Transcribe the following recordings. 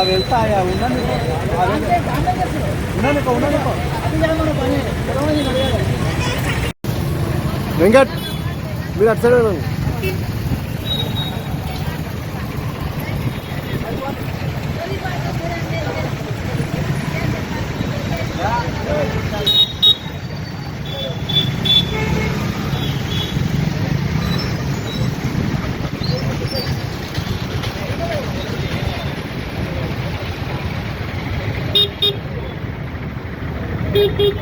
అవి వెళ్తాయా? ఉండండి. ఉండండి. ఉండండి. వెంకట్ మీరు అటు సైడ్ ఉండండి.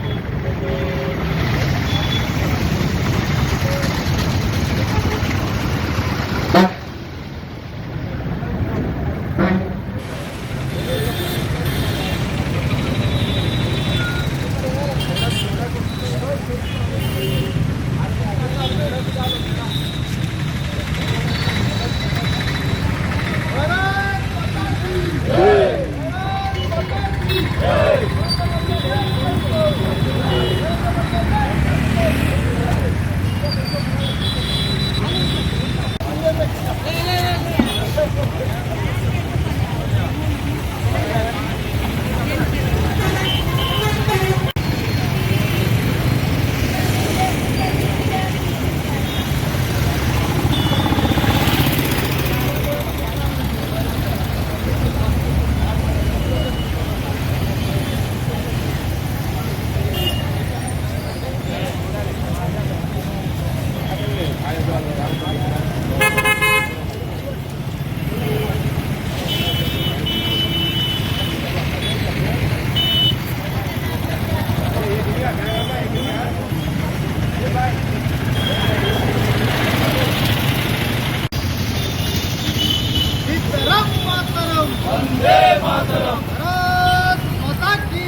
ఇతరం మాతరం వందే మాతరం భారత్ మాతా కీ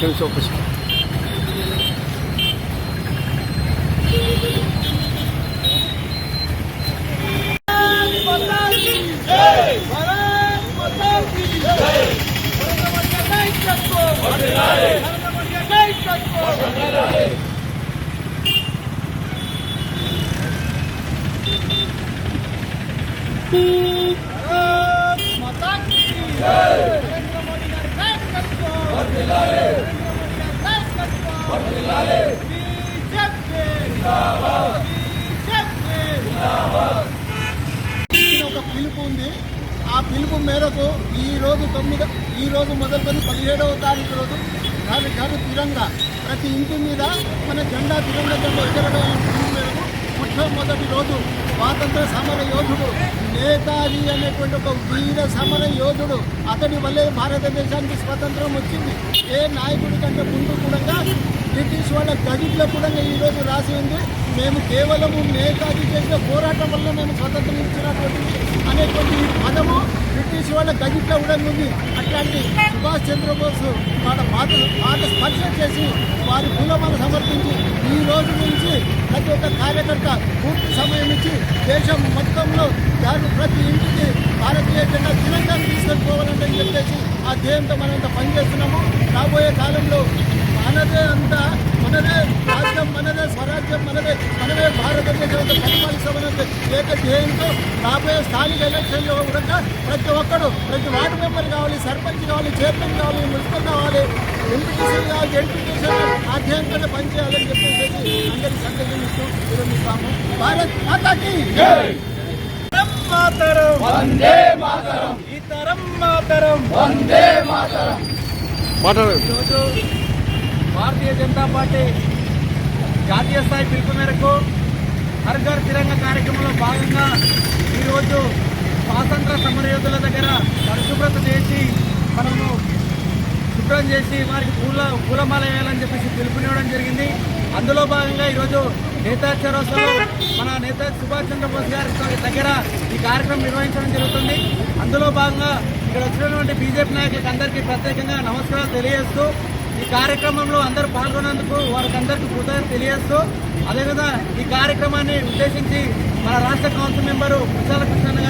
ఒక్క నిమిషం ఒక్క ఒక పిలుపు ఉంది. ఆ పిలుపు మేరకు ఈ రోజు తొమ్మిది ఈ రోజు మొదలుకొని పదిహేడవ తారీఖు రోజు ఘర్ ఘర్ తిరంగా ప్రతి ఇంటి మీద మన జెండా తిరంగా జెండా ఎగరడం మేరకు మొట్టమొదటి రోజు స్వాతంత్ర సమర యోధుడు నేతాజీ అనేటువంటి ఒక వీర సమర యోధుడు అతడి వల్లే భారతదేశానికి స్వతంత్రం వచ్చింది. ఏ నాయకుడి కంటే ముందు కూడా బ్రిటిష్ వాళ్ళ గదిలో కూడా ఈ రోజు రాసి ఉంది. మేము కేవలము నేతాజీ చేసిన పోరాటం వల్ల మేము స్వతంత్రం ఇచ్చినటువంటి అనేటువంటి ఈ పదము బ్రిటిష్ వాళ్ళ గదిట్లో కూడా ఉంది. అట్లాంటి సుభాష్ చంద్రబోస్ వాళ్ళ పాత పాత స్పర్శ చేసి వారి కులమాలు సమర్పించి ఈ రోజు నుంచి ప్రతి ఒక్క కార్యకర్త పూర్తి సమయం ఇచ్చి దేశం మొత్తంలో దాని ప్రతి ఇంటికి భారతీయ జెండా తిరంగాన్ని తీసుకొని పోవాలంటే చెప్పేసి ఆ ధ్యేయంతో మనంతా పనిచేస్తున్నాము. రాబోయే కాలంలో మనదే అంతా మనదే రాజ్యం మనదే స్వరాజ్యం మనదే మనమే భారతదేశం అంతా పరిపాలిస్తామనే ఏక ధ్యేయంతో రాబోయే స్థానిక ఎలక్షన్లో కూడా ప్రతి ఒక్కడు ప్రతి వార్డు మెంబర్ కావాలి సర్పంచ్ కావాలి చైర్మన్ కావాలి మున్సిపల్ కావాలి ఎంపీటీసీ కావాలి ఎంపీటీసీ ఆ ధ్యేయంతోనే పనిచేయాలని చెప్పేసి అందరికీ సంకల్పిస్తూ విరమిస్తాము భారత్ మాతాకి మాతరం వందే మాతరం. ఇతరం మాతరం. వందే మాతరం. మాట్లాడండి ఈరోజు భారతీయ జనతా పార్టీ జాతీయ స్థాయి పిలుపు మేరకు హర్ ఘర్ తిరంగ కార్యక్రమంలో భాగంగా ఈరోజు స్వాతంత్ర సమరయోధుల దగ్గర పరిశుభ్రత చేసి మనము శుభ్రం చేసి వారికి పూల పూలమాల వేయాలని చెప్పేసి పిలుపునివ్వడం జరిగింది. అందులో భాగంగా ఈరోజు నేతాజీ చౌరస్తాలో మన నేతాజీ సుభాష్ చంద్రబోస్ గారి దగ్గర ఈ కార్యక్రమం నిర్వహించడం జరుగుతుంది. అందులో భాగంగా ఇక్కడ వచ్చినటువంటి బీజేపీ నాయకులకు అందరికీ ప్రత్యేకంగా నమస్కారాలు తెలియజేస్తూ ఈ కార్యక్రమంలో అందరూ పాల్గొన్నందుకు వారికి అందరికీ కృతజ్ఞత తెలియజేస్తూ అదేవిధంగా ఈ కార్యక్రమాన్ని ఉద్దేశించి మన రాష్ట్ర కౌన్సిల్ మెంబరు ముసాల కృష్ణ